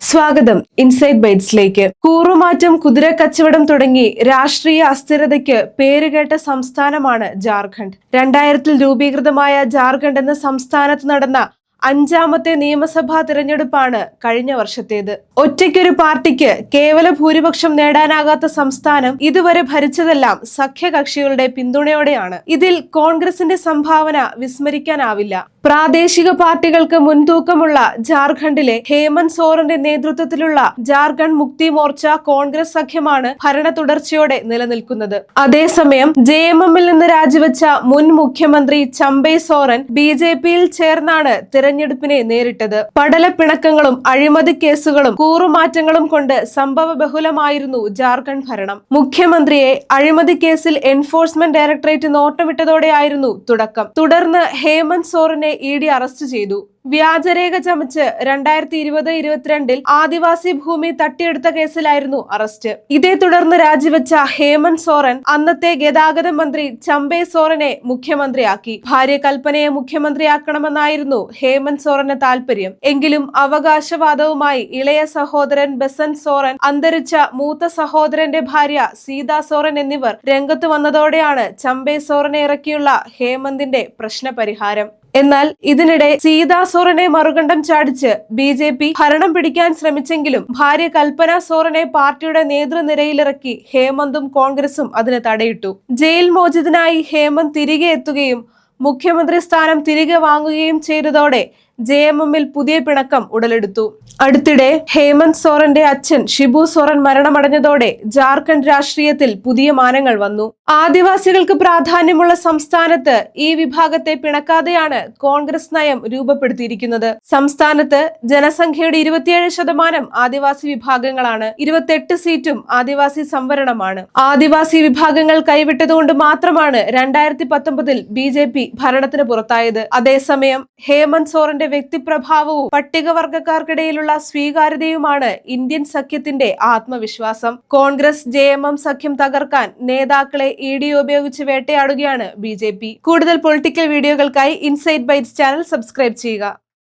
സ്വാഗതം. ഇൻസൈഡ് ബൈറ്റ്സിലേക്ക് കൂറുമാറ്റം കുതിര കച്ചവടം തുടങ്ങി രാഷ്ട്രീയ അസ്ഥിരതയ്ക്ക് പേരുകേട്ട സംസ്ഥാനമാണ് ജാർഖണ്ഡ്. രണ്ടായിരത്തിൽ രൂപീകൃതമായ ജാർഖണ്ഡ് എന്ന സംസ്ഥാനത്ത് നടന്ന അഞ്ചാമത്തെ നിയമസഭാ തിരഞ്ഞെടുപ്പാണ് കഴിഞ്ഞ വർഷത്തേത്. ഒറ്റയ്ക്കൊരു പാർട്ടിക്ക് കേവല ഭൂരിപക്ഷം നേടാനാകാത്ത സംസ്ഥാനം ഇതുവരെ ഭരിച്ചതെല്ലാം സഖ്യകക്ഷികളുടെ പിന്തുണയോടെയാണ്. ഇതിൽ കോൺഗ്രസിന്റെ സംഭാവന വിസ്മരിക്കാനാവില്ല. പ്രാദേശിക പാർട്ടികൾക്ക് മുൻതൂക്കമുള്ള ജാർഖണ്ഡിലെ ഹേമന്ത് സോറന്റെ നേതൃത്വത്തിലുള്ള ജാർഖണ്ഡ് മുക്തി മോർച്ച കോൺഗ്രസ് സഖ്യമാണ് ഭരണ തുടർച്ചയോടെ നിലനിൽക്കുന്നത്. അതേസമയം ജെ എം എമ്മിൽ നിന്ന് രാജിവെച്ച മുൻ മുഖ്യമന്ത്രി ചമ്പൈ സോറൻ ബി ജെ പിയിൽ ചേർന്നാണ് തിരഞ്ഞെടുപ്പിനെ നേരിട്ടത്. പടലപ്പിണക്കങ്ങളും അഴിമതി കേസുകളും കൂറുമാറ്റങ്ങളും കൊണ്ട് സംഭവ ബഹുലമായിരുന്നു ജാർഖണ്ഡ് ഭരണം. മുഖ്യമന്ത്രിയെ അഴിമതി കേസിൽ എൻഫോഴ്സ്മെന്റ് ഡയറക്ടറേറ്റ് നോട്ടമിട്ടതോടെയായിരുന്നു തുടക്കം. തുടർന്ന് ഹേമന്ത് സോറനെ ഇ ഡി അറസ്റ്റ് ചെയ്തു. വ്യാജരേഖ ചമച്ച് രണ്ടായിരത്തി ഇരുപത് ഇരുപത്തിരണ്ടിൽ ആദിവാസി ഭൂമി തട്ടിയെടുത്ത കേസിലായിരുന്നു അറസ്റ്റ്. ഇതേ തുടർന്ന് രാജിവെച്ച ഹേമന്ത് സോറൻ അന്നത്തെ ഗതാഗത മന്ത്രി ചമ്പേ സോറനെ മുഖ്യമന്ത്രിയാക്കി. ഭാര്യ കൽപ്പനയെ മുഖ്യമന്ത്രിയാക്കണമെന്നായിരുന്നു ഹേമന്ത് സോറന് താല്പര്യം എങ്കിലും അവകാശവാദവുമായി ഇളയ സഹോദരൻ ബസന്ത് സോറൻ അന്തരിച്ച മൂത്ത സഹോദരന്റെ ഭാര്യ സീത സോറൻ എന്നിവർ രംഗത്ത് വന്നതോടെയാണ് ചമ്പേ സോറനെ ഇറക്കിയുള്ള ഹേമന്തിന്റെ പ്രശ്നപരിഹാരം. എന്നാൽ ഇതിനിടെ സീതാ സോറനെ മറുകണ്ഠം ചാടിച്ച് ബി ജെ പി ഭരണം പിടിക്കാൻ ശ്രമിച്ചെങ്കിലും ഭാര്യ കൽപ്പന സോറനെ പാർട്ടിയുടെ നേതൃനിരയിലിറക്കി ഹേമന്തും കോൺഗ്രസും അതിന് തടയിട്ടു. ജയിൽ മോചിതനായി ഹേമന്ത് തിരികെ എത്തുകയും മുഖ്യമന്ത്രി സ്ഥാനം തിരികെ വാങ്ങുകയും ചെയ്തതോടെ ജെ എം എമ്മിൽ പുതിയ പിണക്കം ഉടലെടുത്തു. അടുത്തിടെ ഹേമന്ത് സോറന്റെ അച്ഛൻ ഷിബു സോറൻ മരണമടഞ്ഞതോടെ ജാർഖണ്ഡ് രാഷ്ട്രീയത്തിൽ പുതിയ മാനങ്ങൾ വന്നു. ആദിവാസികൾക്ക് പ്രാധാന്യമുള്ള സംസ്ഥാനത്ത് ഈ വിഭാഗത്തെ പിണക്കാതെയാണ് കോൺഗ്രസ് നയം രൂപപ്പെടുത്തിയിരിക്കുന്നത്. സംസ്ഥാനത്ത് ജനസംഖ്യയുടെ ഇരുപത്തിയേഴ് ശതമാനം ആദിവാസി വിഭാഗങ്ങളാണ്. ഇരുപത്തെട്ട് സീറ്റും ആദിവാസി സംവരണമാണ്. ആദിവാസി വിഭാഗങ്ങൾ കൈവിട്ടതുകൊണ്ട് മാത്രമാണ് രണ്ടായിരത്തി പത്തൊമ്പതിൽ ബി ജെ പി ഭരണത്തിന് പുറത്തായത്. അതേസമയം ഹേമന്ത് സോറന്റെ വ്യക്തിപ്രഭാവവും പട്ടികവർഗക്കാർക്കിടയിലുള്ള സ്വീകാര്യതയുമാണ് ഇന്ത്യൻ സഖ്യത്തിന്റെ ആത്മവിശ്വാസം. കോൺഗ്രസ് ജെ സഖ്യം തകർക്കാൻ നേതാക്കളെ ഇ ഡി ഉപയോഗിച്ച് വേട്ടയാടുകയാണ് ബി കൂടുതൽ പൊളിറ്റിക്കൽ വീഡിയോകൾക്കായി ഇൻസൈറ്റ് ബൈറ്റ്സ് ചാനൽ സബ്സ്ക്രൈബ് ചെയ്യുക.